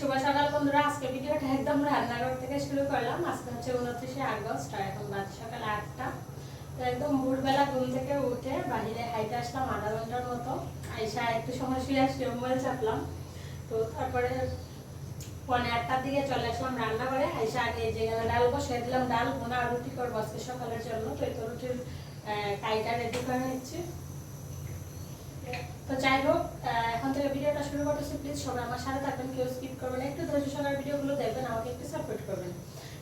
শুভ সকাল বন্ধুরা, আজকে ভিডিওটা একদম রান্নাঘর থেকে শুরু করলাম। আজকে হচ্ছে উনত্রিশে আগস্ট, আর এখন বাজে সকাল আটটা। তো একদম ভোরবেলা ঘুম থেকে উঠে বাইরে হাইটে আসলাম আধা ঘণ্টার মতো। আইসা একটু সময় শুয়ে আসি মোবাইল চাপলাম। তো তারপরে পনে আটটার দিকে চলে আসলাম রান্না করে আইসা আগে যে ডাল বসিয়ে দিলাম, ডাল ভুনা আর রুটি করব আজকে সকালের জন্য। তো এই তো রুটির কাইটা রেডি করে নিচ্ছি। তো যাই হোক এখন থেকে ভিডিওটা শুরু করতেছি। প্লিজ সবাই আমার সাথে থাকবেন, কেউ স্কিপ করবেন একটু ধৈর্য সহকারে ভিডিওগুলো দেখবেন, আমাকে একটু সাপোর্ট করবেন।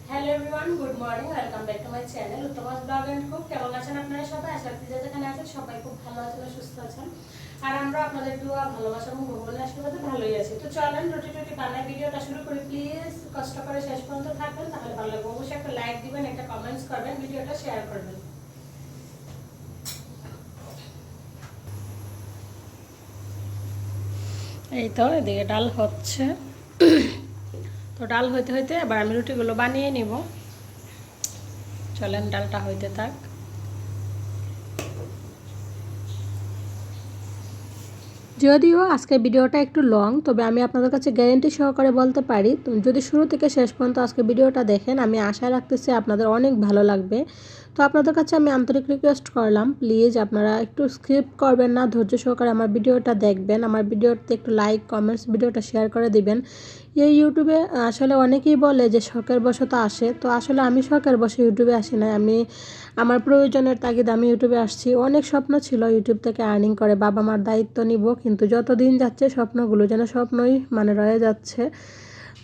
Hello everyone good morning welcome back to my channel Uttamas blog and খুব কেমন আছেন আপনারা সবাই? আশা করি যেখানে আছেন, সবাই খুব ভালো আছেন সুস্থ আছেন। আর আমরা আপনাদের দোয়া, ভালোবাসা এবং ভগবানের আশীর্বাদে ভালোই আছি। তো চলেন রুটি টুটি বানায় ভিডিওটা শুরু করি। প্লিজ কষ্ট করে শেষ পর্যন্ত থাকবেন, তাহলে ভালো লাগবে। অবশ্যই একটা লাইক দিবেন, একটা কমেন্টস করবেন, ভিডিওটা শেয়ার করবেন। এই তো, এদিকে ডাল হচ্ছে। তো ডাল হইতে হইতে এবার আমি রুটিগুলো বানিয়ে নিব। চলেন ডালটা হইতে থাক। যদিও আজকের ভিডিওটা একটু লং তবে আমি আপনাদের কাছে গ্যারেন্টি সহকারে বলতে পারি যদি শুরু থেকে শেষ পর্যন্ত আজকে ভিডিওটা দেখেন, আমি আশা রাখতেছি আপনাদের অনেক ভালো লাগবে। তো আপনাদের কাছে আমি আন্তরিক রিকোয়েস্ট করলাম প্লিজ আপনারা একটু স্কিপ করবেন না, ধৈর্য সহকারে আমার ভিডিওটা দেখবেন, আমার ভিডিওতে একটু লাইক কমেন্টস ভিডিওটা শেয়ার করে দিবেন। এই ইউটিউবে আসলে অনেকেই বলে যে শখের বশত আসে। তো আসলে আমি শখের বসে ইউটিউবে আসি না আমি, আমার প্রয়োজনের তাগিদ আমি ইউটিউবে আসছি। অনেক স্বপ্ন ছিল ইউটিউব থেকে আর্নিং করে, বাবা মার দায়িত্ব নিব, কিন্তু যত দিন যাচ্ছে স্বপ্নগুলো যেন স্বপ্নই মানে রয়ে যাচ্ছে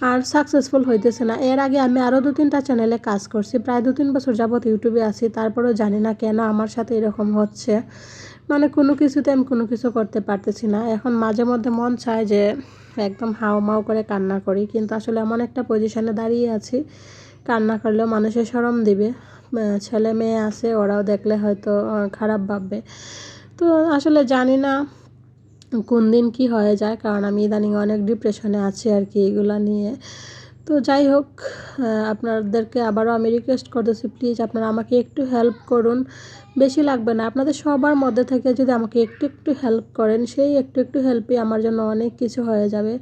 আর সাকসেসফুল হইতেছে না। এর আগে আমি আরও দু তিনটা চ্যানেলে কাজ করছি। প্রায় দু তিন বছর যাবৎ ইউটিউবে আছি। তারপরেও জানি না কেন আমার সাথে এরকম হচ্ছে। মানে কোনো কিছুতে আমি কোনো কিছু করতে পারতেছি না। এখন মাঝে মধ্যে মন চায় যে একদম হাও মাও করে কান্না করি, কিন্তু আসলে এমন একটা পজিশনে দাঁড়িয়ে আছি, কান্না করলেও মানুষের সরম দিবে। ছেলে মেয়ে আছে, ওরাও দেখলে হয়তো খারাপ ভাববে। তো আসলে জানি না কোন দিন কি হয়ে যায়, কারণ আমি ইদানিং অনেক ডিপ্রেশনে আছি আর কি এগুলো নিয়ে। তো যাই হোক আপনাদেরকে আবারও আমি রিকোয়েস্ট করতেছি প্লিজ আপনারা আমাকে একটু হেল্প করুন। বেশি লাগবে না, আপনাদের সবার মধ্যে থেকে যদি আমাকে একটু একটু হেল্প করেন, সেই একটু একটু হেল্পই আমার জন্য অনেক কিছু হয়ে যাবে।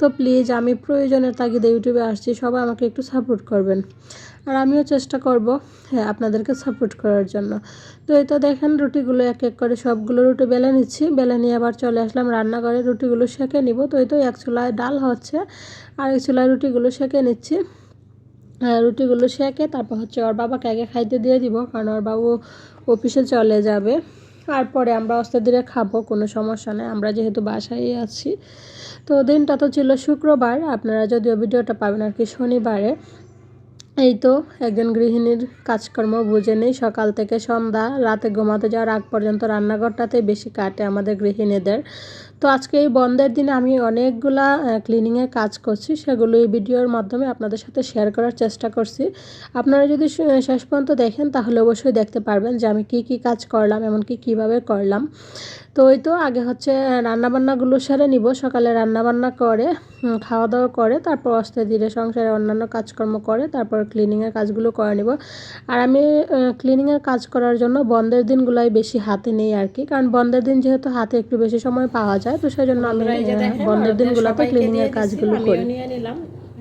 তো প্লিজ আমি প্রয়োজনের তাগিদে ইউটিউবে আসছি, সবাই আমাকে একটু সাপোর্ট করবেন। আর আমিও চেষ্টা করব হ্যাঁ আপনাদেরকে সাপোর্ট করার জন্য। তো এই তো দেখেন, রুটিগুলো এক এক করে সবগুলো রুটি বেলে নিচ্ছি, বেলে নিয়ে আবার চলে আসলাম রান্নাঘরে, রুটিগুলো সেঁকে নিব। তো এই তো এক চুলায় ডাল হচ্ছে আর এক চুলায় রুটিগুলো সেঁকে নিচ্ছি। রুটিগুলো সেঁকে তারপর হচ্ছে ওর বাবাকে আগে খাইতে দিয়ে দিব, কারণ ওর বাবু অফিসে চলে যাবে। তারপরে আমরা অস্তে ধীরে খাব, কোনো সমস্যা নেই, আমরা যেহেতু বাসায় আছি। তো দিনটা তো ছিল শুক্রবার, আপনারা যদিও ভিডিওটা পাবেন আর কি শনিবারে। এই তো, একজন গৃহিণীর কাজকর্ম বুঝে নেই, সকাল থেকে সন্ধ্যা, রাতে ঘুমাতে যাওয়ার আগ পর্যন্ত রান্নাঘরটাতেই বেশি কাটে আমাদের গৃহিণীদের। তো আজকে এই বন্ধের দিনে আমি অনেকগুলা ক্লিনিংয়ের কাজ করছি, সেগুলো এই ভিডিওর মাধ্যমে আপনাদের সাথে শেয়ার করার চেষ্টা করছি। আপনারা যদি শেষ পর্যন্ত দেখেন, তাহলে অবশ্যই দেখতে পারবেন যে আমি কি কি কাজ করলাম, এমনকি কীভাবে করলাম। তো ওই তো আগে হচ্ছে রান্নাবান্নাগুলো সেরে নিব। সকালে রান্নাবান্না করে খাওয়া দাওয়া করে তারপর আস্তে ধীরে সংসারে অন্যান্য কাজকর্ম করে তারপর ক্লিনিংয়ের কাজগুলো করে নিব। আর আমি ক্লিনিংয়ের কাজ করার জন্য বন্ধের দিনগুলাই বেশি হাতে নেই আর কি কারণ বন্ধের দিন যেহেতু হাতে একটু বেশি সময় পাওয়া যায় তো সেই জন্য আমি বন্ধুরা, দিনগুলোতে ক্লিনিংয়ের কাজগুলো করি। নিয়ে নিলাম।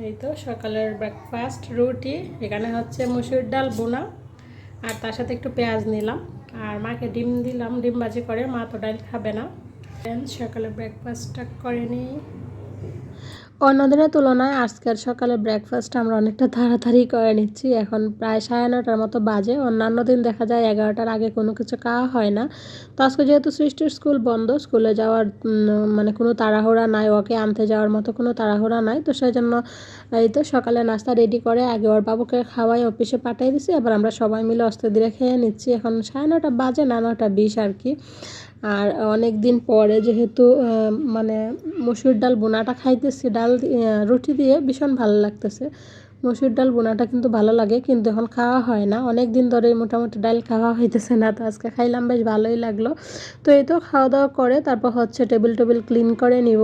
এই তো সকালের ব্রেকফাস্ট রুটি এখানে হচ্ছে মুসুর ডাল বোনা আর তার সাথে একটু পেঁয়াজ নিলাম। আর মাকে ডিম দিলাম, ডিম বাজি করে, মা তো ডাইল খাবে না। সকালে ব্রেকফাস্টটা করে নিই। অন্য দিনের তুলনায় আজকের সকালে ব্রেকফাস্ট আমরা অনেকটা তাড়াতাড়ি করে নিচ্ছি। এখন প্রায় সাড়ে নটার মতো বাজে। অন্যান্য দিন দেখা যায় এগারোটার আগে কোনো কিছু খাওয়া হয় না। তো আজকে যেহেতু সৃষ্টির স্কুল বন্ধ স্কুলে যাওয়ার মানে কোনো তাড়াহুড়া নাই, ওকে আনতে যাওয়ার মতো কোনো তাড়াহুড়া নাই। তো সেই জন্য এই তো সকালে নাস্তা রেডি করে আগে ওর বাবুকে খাওয়াই অফিসে পাঠিয়ে দিছি। এবার আমরা সবাই মিলে অস্ত্র ধীরে খেয়ে নিচ্ছি। এখন সাড়ে নটা বাজে, না নটা বিশ আর কি। আর অনেক দিন পরে যেহেতু মানে মসুর ডাল বোনাটা খাইতেছি, ডাল রুটি দিয়ে ভীষণ ভালো লাগতেছে। মসুর ডাল বোনাটা কিন্তু ভালো লাগে, কিন্তু এখন খাওয়া হয় না। অনেক দিন ধরে মোটামুটি ডাল খাওয়া হইতেছে না, তো আজকে খাইলাম, বেশ ভালোই লাগল। তো এই তো খাওয়া দাওয়া করে, তারপর হচ্ছে টেবিল টেবিল ক্লিন করে নিব।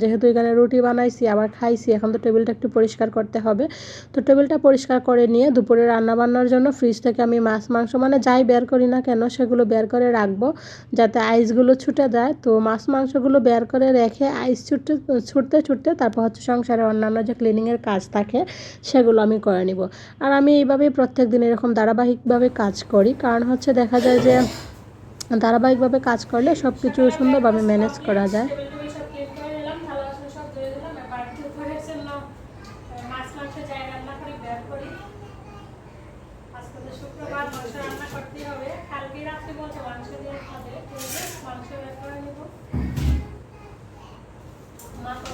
যেহেতু এখানে রুটি বানাইছি, আবার খাইছি, এখন তো টেবিলটা একটু পরিষ্কার করতে হবে। তো টেবিলটা পরিষ্কার করে নিয়ে দুপুরে রান্না বান্নার জন্য ফ্রিজ থেকে আমি মাছ, মাংস মানে যাই বের করি না কেন, সেগুলো বের করে রাখব, যাতে আইসগুলো ছুটে যায়। তো মাছ, মাংসগুলো বের করে রেখে আইস ছুটতে ছুটতে ছুটতে, তারপর হচ্ছে সংসারে অন্যান্য যে ক্লিনিংয়ের কাজ থাকে সেগুলো আমি করে নিব। আর আমি এইভাবেই প্রত্যেক দিন এরকম ধারাবাহিকভাবে কাজ করি। কারণ হচ্ছে দেখা যায় যে ধারাবাহিকভাবে কাজ করলে সব কিছু সুন্দরভাবে ম্যানেজ করা যায়।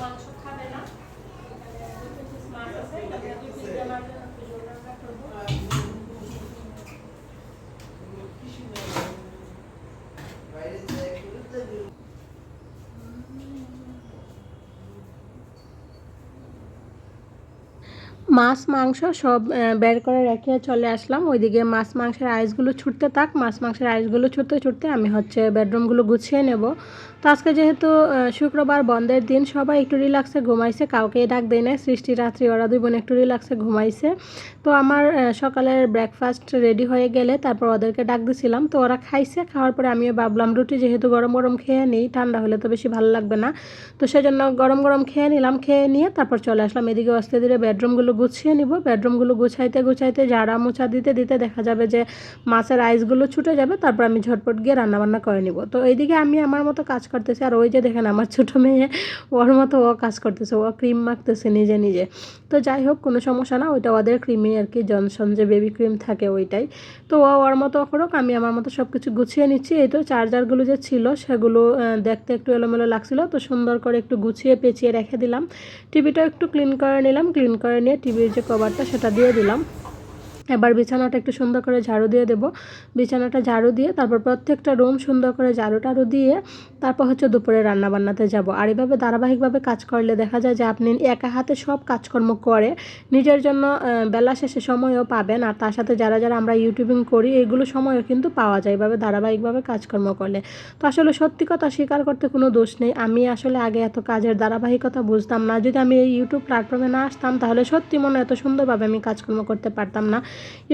মাংস খাবে না। মাছ, মাংস সব বের করে রেখে চলে আসলাম। ওইদিকে মাছ, মাংসের আইসগুলো ছুটতে থাক। মাছ, মাংসের আইসগুলো ছুটতে ছুটতে আমি হচ্ছে বেডরুমগুলো গুছিয়ে নেব। তো আজকে যেহেতু শুক্রবার বন্ধের দিন, সবাই একটু রিল্যাক্সে ঘুমাইছে। কাউকে ডাক দেয় না সৃষ্টি রাত্রি, ওরা দুই বোন একটু রিল্যাক্সে ঘুমাইছে। তো আমার সকালের ব্রেকফাস্ট রেডি হয়ে গেলে তারপর ওদেরকে ডাক দিছিলাম। তো ওরা খাইছে, খাওয়ার পরে আমিও ভাবলাম, রুটি যেহেতু গরম গরম খেয়ে নিই, ঠান্ডা হলে তো বেশি ভালো লাগবে না। তো সেজন্য গরম গরম খেয়ে নিলাম, খেয়ে নিয়ে তারপর চলে আসলাম এদিকে আস্তে ধীরে বেডরুমগুলো গুছিয়ে নিব। বেডরুমগুলো গুছাইতে গুছাইতে ঝাড়া মোছা দিতে দিতে দেখা যাবে যে মাছের আইসগুলো ছুটে যাবে। তারপর আমি ঝটপট গিয়ে রান্নাবান্না করে নিব। তো এইদিকে আমি আমার মতো কাজ করতেছি। আর ওই যে দেখেন আমার ছোটো মেয়ে, ওর মতো ও কাজ করতেছে। ও ক্রিম মাখতেছে নিজে নিজে। তো যাই হোক, কোনো সমস্যা না ওইটা ওদের ক্রিমই আর কি। জনসন যে বেবি ক্রিম থাকে ওইটাই। তো ও ওর মতো করুক, আমি আমার মতো সব কিছু গুছিয়ে নিচ্ছি। এই তো চার্জারগুলো যে ছিল, সেগুলো দেখতে একটু এলোমেলো লাগছিল। তো সুন্দর করে একটু গুছিয়ে পেঁচিয়ে রেখে দিলাম। টিভিটা একটু ক্লিন করে নিলাম। ক্লিন করে নিয়ে টিভির যে কভারটা সেটা দিয়ে দিলাম। এবার বিছানাটা একটু সুন্দর করে ঝাড়ু দিয়ে দেবো। বিছানাটা ঝাড়ু দিয়ে তারপর প্রত্যেকটা রুম সুন্দর করে ঝাড়ু টাড়ু দিয়ে তারপর হচ্ছে দুপুরে রান্না বান্নাতে যাব। আর এভাবে ধারাবাহিকভাবে কাজ করলে দেখা যায় যে আপনি একা হাতে সব কাজকর্ম করে নিজের জন্য বেলা শেষে সময়ও পাবেন। আর তার সাথে যারা যারা আমরা ইউটিউবিং করি, এগুলো সময়ও কিন্তু পাওয়া যায় এভাবে ধারাবাহিকভাবে কাজকর্ম করলে। তো আসলে সত্যি কথা স্বীকার করতে কোনো দোষ নেই। আমি আসলে আগে এত কাজের ধারাবাহিকতা বুঝতাম না। যদি আমি এই ইউটিউব প্ল্যাটফর্মে না আসতাম, তাহলে সত্যি মনে এত সুন্দরভাবে আমি কাজকর্ম করতে পারতাম না।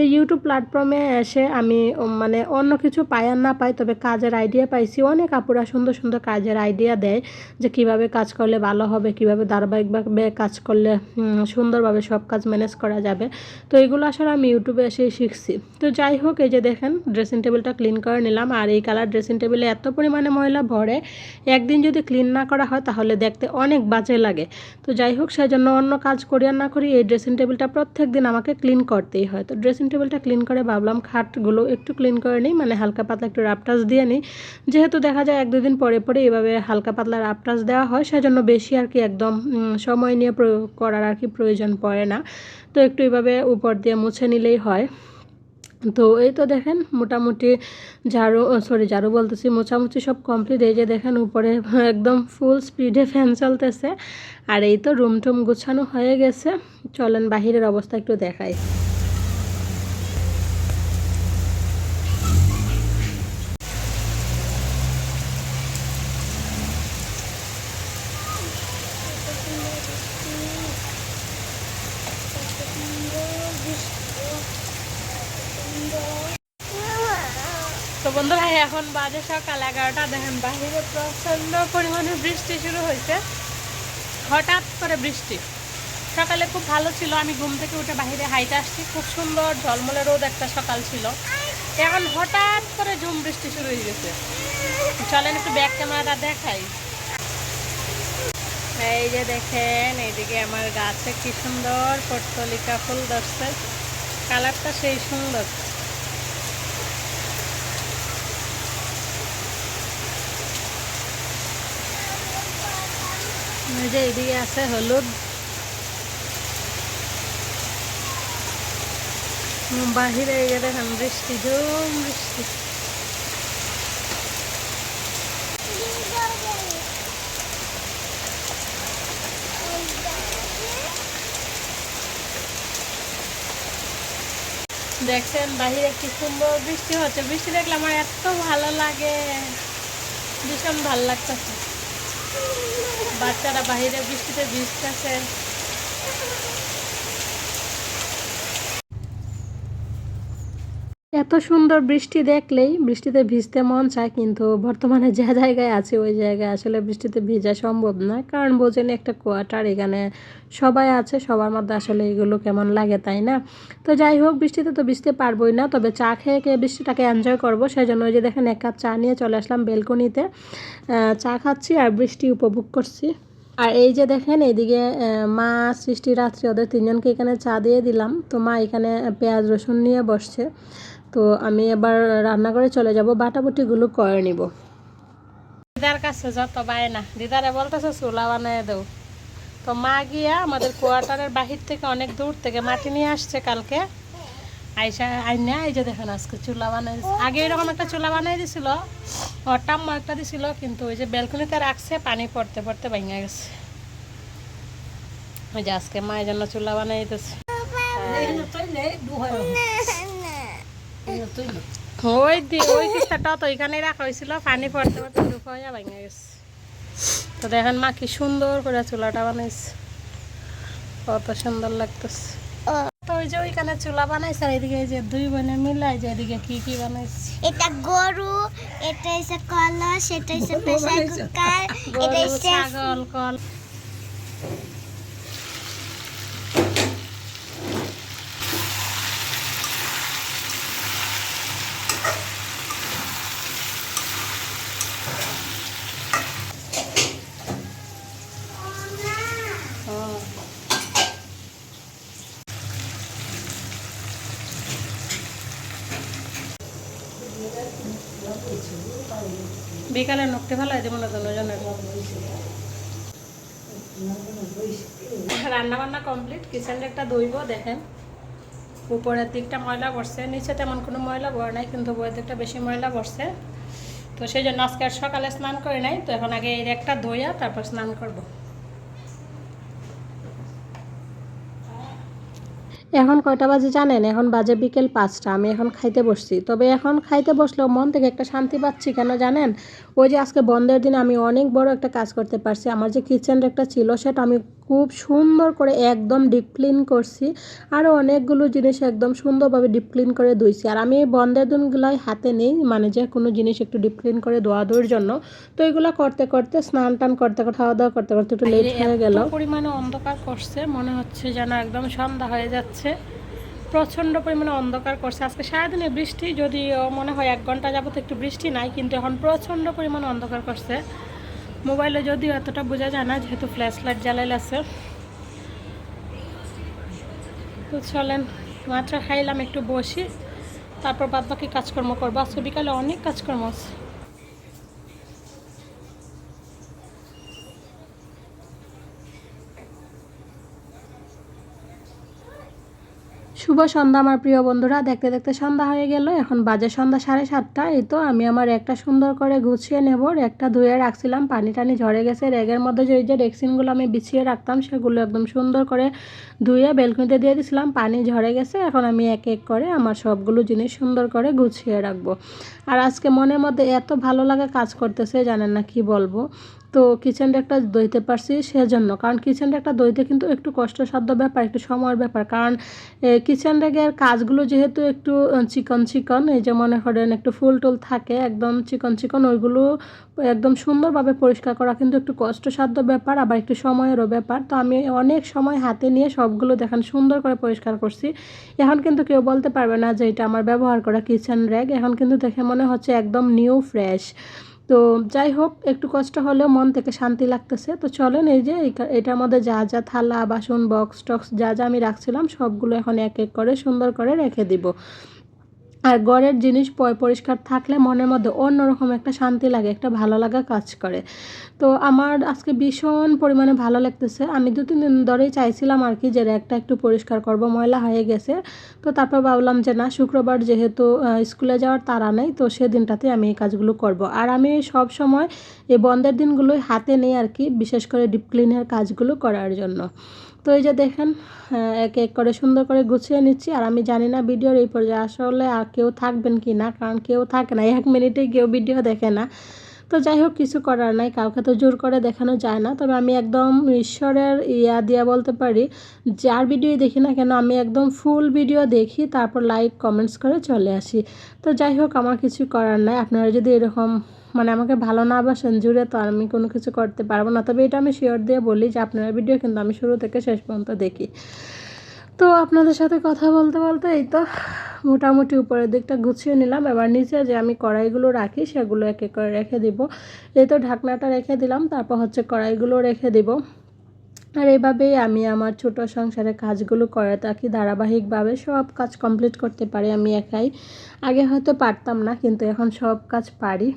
এই ইউটিউব প্ল্যাটফর্মে এসে আমি মানে অন্য কিছু পাই আর না পাই, তবে কাজের আইডিয়া পাইছি। অনেক আপুরা সুন্দর সুন্দর কাজের আইডিয়া দেয় যে কীভাবে কাজ করলে ভালো হবে, কীভাবে ধারাবাহিকভাবে কাজ করলে সুন্দরভাবে সব কাজ ম্যানেজ করা যাবে। তো এগুলো আসলে আমি ইউটিউবে এসেই শিখছি। তো যাই হোক, এই যে দেখেন ড্রেসিং টেবিলটা ক্লিন করে নিলাম আর এই কালার ড্রেসিং টেবিলে এত পরিমাণে ময়লা ভরে, একদিন যদি ক্লিন না করা হয় তাহলে দেখতে অনেক বাজে লাগে। তো যাই হোক সেই জন্য অন্য কাজ করি আর না করি, এই ড্রেসিং টেবিলটা প্রত্যেক দিন আমাকে ক্লিন করতেই হয়। তো ড্রেসিং টেবিলটা ক্লিন করে ভাবলাম খাটগুলো একটু ক্লিন করে নিই মানে হালকা পাতলা একটু রাপটাস দিয়ে নিই। যেহেতু দেখা যায় এক দুদিন পরে পরে এভাবে হালকা পাতলা রাপটাস দেওয়া হয়, সেজন্য বেশি আর কি একদম সময় নিয়ে প্রয়োগ করার আর কি প্রয়োজন পড়ে না। তো একটু এভাবে উপর দিয়ে মুছে নিলেই হয়। তো এই তো দেখেন মোটামুটি ঝাড়ু সরি ঝাড়ু বলতেছি, মোছামুছি সব কমপ্লিট এই যে দেখেন উপরে একদম ফুল স্পিডে ফ্যান চলতেছে। আর এই তো রুম টুম গুছানো হয়ে গেছে। চলেন বাহিরের অবস্থা একটু দেখাই তো বন্ধুরা এখন বাজে সকাল এগারোটা। দেখেন বাহিরে প্রচণ্ড পরিমাণে বৃষ্টি শুরু হয়েছে। হঠাৎ করে বৃষ্টি। সকালে খুব ভালো ছিল, আমি ঘুম থেকে উঠে বাইরে হাইটে আসছি। খুব সুন্দর ঝলমলে রোদ একটা সকাল ছিল। এখন হঠাৎ করে ঝুম বৃষ্টি শুরু হয়ে গেছে। চলেন একটু ব্যাক ক্যামেরাটা দেখাই। এই যে দেখেন, এইদিকে আমার গাছে কি সুন্দর পটলিকা ফুল ধরছে। কালারটা সেই সুন্দর। যে এদিকে আছে হলুদ। বাহিরে এই দেখেন বৃষ্টি ঝুম বৃষ্টি। দেখছেন বাহিরে কি সুন্দর বৃষ্টি হচ্ছে। বৃষ্টি দেখলে আমার এত ভালো লাগে। ভীষণ ভালো লাগতেছে। বাচ্চারা বাহিরে বৃষ্টিতে ভিজতেছে। এত সুন্দর বৃষ্টি দেখলেই বৃষ্টিতে ভিজতে মন চায়, কিন্তু বর্তমানে যে জায়গায় আছে, ওই জায়গায় আসলে বৃষ্টিতে ভিজা সম্ভব না। কারণ বোঝেন একটা কোয়ার্টার এখানে সবাই আছে, সবার মধ্যে আসলে এগুলো কেমন লাগে তাই না? তো যাই হোক, বৃষ্টিতে তো ভিজতে পারবোই না, তবে চা খেয়ে খেয়ে বৃষ্টিটাকে এনজয় করব। সেই জন্য ওই যে দেখেন এক কাপ চা নিয়ে চলে আসলাম বেলকনিতে। চা খাচ্ছি আর বৃষ্টি উপভোগ করছি। আর এই যে দেখেন, এইদিকে মা সৃষ্টি রাত্রি ওদের তিনজনকে এখানে চা দিয়ে দিলাম। তো মা এখানে পেঁয়াজ রসুন নিয়ে বসছে। তো আমি এবার রান্নাঘরে চলে যাব বাটাবুটিগুলো করে নিব। দিদার কাছে যত বায় না দিদারে বলতেছে চুলা বানিয়ে দেও। তো মা গিয়া আমাদের কোয়ার্টারের বাহির থেকে অনেক দূর থেকে মাটি নিয়ে আসছে কালকে। আইসা আইনা এই যে দেখেন আজকে চুলা বানাই। আগে এরকম একটা চুলা বানাই দিছিল অটাম্ম একটা দিছিল কিন্তু ওই যে বেলকনিতে রাখছে পানি পড়তে পড়তে ভেঙে গেছে। ওই যে আজকে মায়ের জন্য চুলা বানাই দিতেছে। ওই দি ওই কিস্তাটা তো ওইখানে রাখা হয়েছিল পানি পড়তে পড়তে দুঃখ হয়ে ভেঙে গেছে। তো দেখেন মা কি সুন্দর করে চুলাটা বানাইছে। কত সুন্দর লাগতেছে। তো ওই যে ওইখানে চুলা বানাইছে আর এদিকে যে দুই বোনে মিলাই যে এদিকে কি কি বানাইছে। এটা গরু এটা হচ্ছে কলস এটা হচ্ছে প্রেসার কুকার এটা গরু ছাগল কল বিকালে নকতে ভালো হয়, যেমন দুজনের রান্না বান্না কমপ্লিট কিচেনটা একটা ধুইব দেখেন। উপরের দিকটা ময়লা পড়ছে, নিচে তেমন কোনো ময়লা পড়ে নাই, কিন্তু উপরের দিকটা বেশি ময়লা পড়ছে। তো সেই জন্য আজকে সকালে স্নান করে নাই, তো এখন আগে এর একটা ধোয়া তারপর স্নান করব। এখন কয়টা বাজে জানেন? এখন বাজে বিকেল পাঁচটা, আমি এখন খাইতে বসছি। তবে এখন খাইতে বসলেও মন থেকে একটা শান্তি পাচ্ছি কেন জানেন? ওই যে আজকে বন্ধের দিন আমি অনেক বড় একটা কাজ করতে পারছি। আমার যে কিচেন একটা ছিল, সেটা আমি খুব সুন্দর করে একদম ডিপ ক্লিন করছি। আরও অনেকগুলো জিনিস একদম সুন্দরভাবে ডিপ ক্লিন করে ধুইছি। আর আমি এই বন্ধের দিনগুলোই হাতে নেই মানে যে কোনো জিনিস একটু ডিপ ক্লিন করে ধোয়া ধোয়ার জন্য। তো এগুলো করতে করতে স্নান টান করতে করতে খাওয়া দাওয়া করতে করতে একটু লেট হয়ে গেল। পরিমাণে অন্ধকার করছে মনে হচ্ছে যেন একদম সন্ধ্যা হয়ে যাচ্ছে। প্রচণ্ড পরিমাণে অন্ধকার করছে। আজকে সারাদিনে বৃষ্টি যদিও মনে হয় এক ঘণ্টা যাবত একটু বৃষ্টি নাই কিন্তু এখন প্রচণ্ড পরিমাণে অন্ধকার করছে। মোবাইলে যদি এতটা বোঝা যায় না, যেহেতু ফ্ল্যাশ লাইট জ্বালাইল আছে। তো চলেন, মাত্র খাইলাম, একটু বসি, তারপর বাদ বাকি কাজকর্ম করব। আজকে বিকালে অনেক কাজকর্ম আছে। শুভ সন্ধ্যা আমার প্রিয় বন্ধুরা। দেখতে দেখতে সন্ধ্যা হয়ে গেল। এখন বাজে সন্ধ্যা সাড়ে সাতটা। এই তো আমি আমার একটা সুন্দর করে গুছিয়ে নেব। একটা ধুয়ে রাখছিলাম। পানি টানি ঝরে গেছে। রেগের মধ্যে যে যে রেক্সিনগুলো আমি বিছিয়ে রাখতাম, সেগুলো একদম সুন্দর করে ধুয়ে বেলকুনিতে দিয়ে দিছিলাম। পানি ঝরে গেছে। এখন আমি এক এক করে আমার সবগুলো জিনিস সুন্দর করে গুছিয়ে রাখব। আর আজকে মনের মধ্যে এত ভালো লাগা কাজ করতেছে, জানেন না কি বলব? তো কিচেনটা একটা দইতে পারছি সেজন্য। কারণ কিচেনটা একটা দইতে কিন্তু একটু কষ্টসাধ্য ব্যাপার, একটু সময়ের ব্যাপার। কারণ কিচেন রেগের কাজগুলো যেহেতু একটু চিকন চিকন, এই যে মনে করেন একটু ফুল টুল থাকে, একদম চিকন চিকন, ওইগুলো একদম সুন্দরভাবে পরিষ্কার করা কিন্তু একটু কষ্টসাধ্য ব্যাপার, আবার একটু সময়েরও ব্যাপার। তো আমি অনেক সময় হাতে নিয়ে সবগুলো দেখেন সুন্দর করে পরিষ্কার করছি। এখন কিন্তু কেউ বলতে পারবে না যে এটা আমার ব্যবহার করা কিচেন র্যাগ এখন কিন্তু দেখে মনে হচ্ছে একদম নিউ, ফ্রেশ। তো যাই হোক একটু কষ্ট হলেও মন থেকে শান্তি লাগতেছে। তো চলেন এই যে এটার মধ্যে যা যা থালা, বাসন বক্স টক্স যা যা আমি রাখছিলাম, সবগুলো এখন এক এক করে সুন্দর করে রেখে দিব। আর ঘরের জিনিস পরিষ্কার থাকলে মনের মধ্যে অন্যরকম একটা শান্তি লাগে, একটা ভালো লাগা কাজ করে। তো আমার আজকে ভীষণ পরিমাণে ভালো লাগতেছে। আমি দু, তিন দিন ধরেই চাইছিলাম আর কি যে র্যাকটা একটু পরিষ্কার করব, ময়লা হয়ে গেছে। তো তারপর ভাবলাম যে না, শুক্রবার যেহেতু স্কুলে যাওয়ার তারা নেই, তো সেদিনটাতে আমি এই কাজগুলো করব। আর আমি সব সময় এই বন্ধের দিনগুলোই হাতে নেই আর কি, বিশেষ করে ডিপ ক্লিনের কাজগুলো করার জন্য। তো এই যে দেখেন এক এক করে সুন্দর করে গুছিয়ে নিচ্ছি। আর আমি জানি না ভিডিওর এই পর্যায়ে আসলে আর কেউ থাকবেন কি না, কারণ কেউ থাকে না। এক মিনিটে কেউ ভিডিও দেখে না। তো যাই হোক, কিছু করার নাই। কাউকে তো জোর করে দেখানো যায় না। তবে আমি একদম ঈশ্বরের ইয়া দিয়া বলতে পারি, যার ভিডিও দেখি না কেন, আমি একদম ফুল ভিডিও দেখি, তারপর লাইক, কমেন্টস করে চলে আসি। তো যাই হোক, আমার কিছু করার নাই। আপনারা যদি এরকম মানে আমাকে ভালো না বাসেন, জুড়ে তো আমি কোনো কিছু করতে পারব না। তবে এটা আমি শিওর দিয়ে বলি যে আপনারা ভিডিও কিন্তু আমি শুরু থেকে শেষ পর্যন্ত দেখি। তো আপনাদের সাথে কথা বলতে বলতে এই তো মোটামুটি উপরের দিকটা গুছিয়ে নিলাম। এবার নিচে যে আমি কড়াইগুলো রাখি সেগুলো এক এক করে রেখে দিব। এই তো ঢাকনাটা রেখে দিলাম, তারপর হচ্ছে কড়াইগুলো রেখে দিব। আর এভাবেই আমি আমার ছোট সংসারে কাজগুলো করে থাকি ধারাবাহিকভাবে। সব কাজ কমপ্লিট করতে পারি আমি একাই। আগে হয়তো পারতাম না, কিন্তু এখন সব কাজ পারি।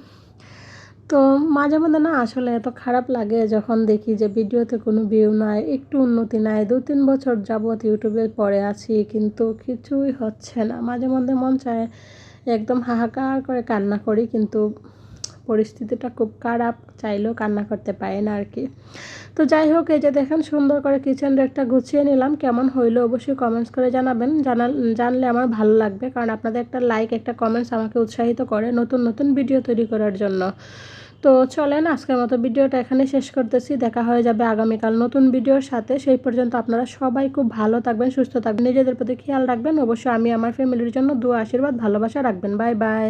তো মাঝে মধ্যে না আসলে এত খারাপ লাগে যখন দেখি যে ভিডিওতে কোনো ভিউ নাই, একটু উন্নতি নাই, দু তিন বছর যাবৎ ইউটিউবে পড়ে আছি কিন্তু কিছুই হচ্ছে না। মাঝে মধ্যে মন চায় একদম হাহাকার করে কান্না করি কিন্তু পরিস্থিতিটা খুব খারাপ, চাইলেও কান্না করতে পারি না আর কি তো যাই হোক, এই যে দেখেন সুন্দর করে কিচেন রেকটা গুছিয়ে নিলাম, কেমন হইল অবশ্যই কমেন্টস করে জানাবেন। জানা জানলে আমার ভালো লাগবে কারণ আপনাদের একটা লাইক একটা কমেন্টস আমাকে উৎসাহিত করে নতুন নতুন ভিডিও তৈরি করার জন্য। তো চলেন, আজকের মতো ভিডিওটা এখানে শেষ করতেছি। দেখা হয়ে যাবে আগামীকাল নতুন ভিডিওর সাথে। সেই পর্যন্ত আপনারা সবাই খুব ভালো থাকবেন, সুস্থ থাকবেন, নিজেদের প্রতি খেয়াল রাখবেন। অবশ্যই আমি, আমার ফ্যামিলির জন্য দু আশীর্বাদ, ভালোবাসা রাখবেন। Bye bye